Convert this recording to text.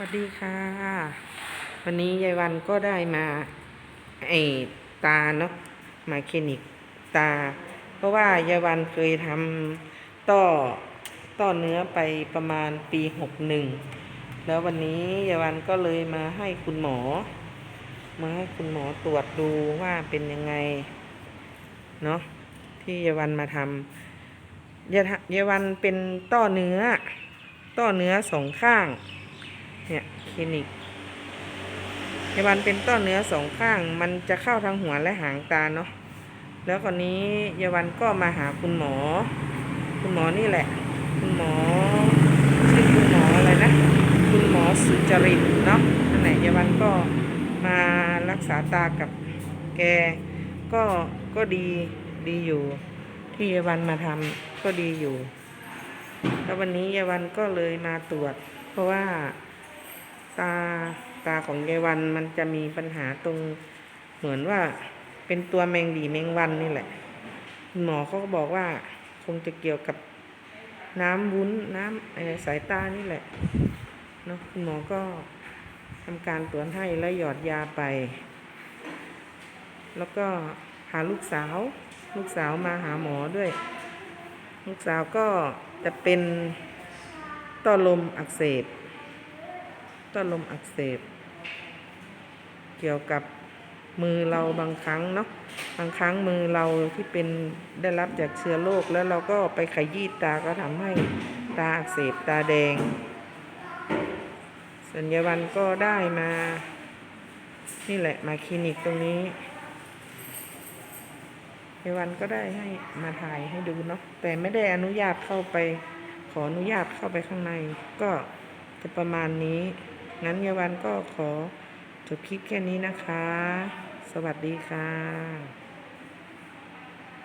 สวัสดีค่ะ วันนี้ยายวันก็ได้มาไอตาเนาะมาคลินิกตา เพราะว่ายายวันเคยทำต้อต้อเนื้อไปประมาณปีหกหนึ่งแล้ววันนี้ยายวันก็เลยมาให้คุณหมอ มาให้คุณหมอตรวจดูว่าเป็นยังไงเนาะที่ยายวันมาทำยายทะยายวันเป็นต้อเนื้อ ต้อเนื้อสองข้าง เนี่ยคลินิกยาวันเป็นต้อเนื้อสองข้าง มันจะเข้าทางหัวและหางตาเนาะแล้วคนนี้ยาวันก็มาหาคุณหมอ คุณหมอนี่แหละ คุณหมอชื่อคุณหมออะไรนะ คุณหมอสุจริตเนาะนั่นแหละยาวันก็มารักษาตากับแกก็ก็ดีดีอยู่ ที่ยาวันมาทำก็ดีอยู่ แล้ววันนี้ยาวันก็เลยมาตรวจ เพราะว่า ของยายวันมันจะมีปัญหาตรงเหมือนว่าเป็นตัวแมงดีแมงวันนี่แหละ หมอเขาก็บอกว่าคงจะเกี่ยวกับน้ำวุ้นน้ำสายตานี่แหละเนาะคุณหมอก็ทำการตรวจให้แล้วหยอดยาไป แล้วก็หาลูกสาว ลูกสาวมาหาหมอด้วย ลูกสาวก็จะเป็นต้อลมอักเสบต้อลมอักเสบ เกี่ยวกับมือเราบางครั้งเนาะบางครั้งมือเราที่เป็นได้รับจากเชื้อโรคแล้วเราก็ไปขยี้ตาก็ทำให้ตาอักเสบตาแดง สัญญาวันก็ได้มา นี่แหละมาคลินิกตรงนี้ในวันก็ได้ให้มาถ่ายให้ดูเนาะแต่ไม่ได้อนุญาตเข้าไป ขออนุญาตเข้าไปข้างใน ก็จะประมาณนี้ งั้นยาวันก็ขอ จบคลิปแค่นี้นะคะ สวัสดีค่ะ